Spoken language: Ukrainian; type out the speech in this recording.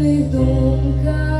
дивних думках.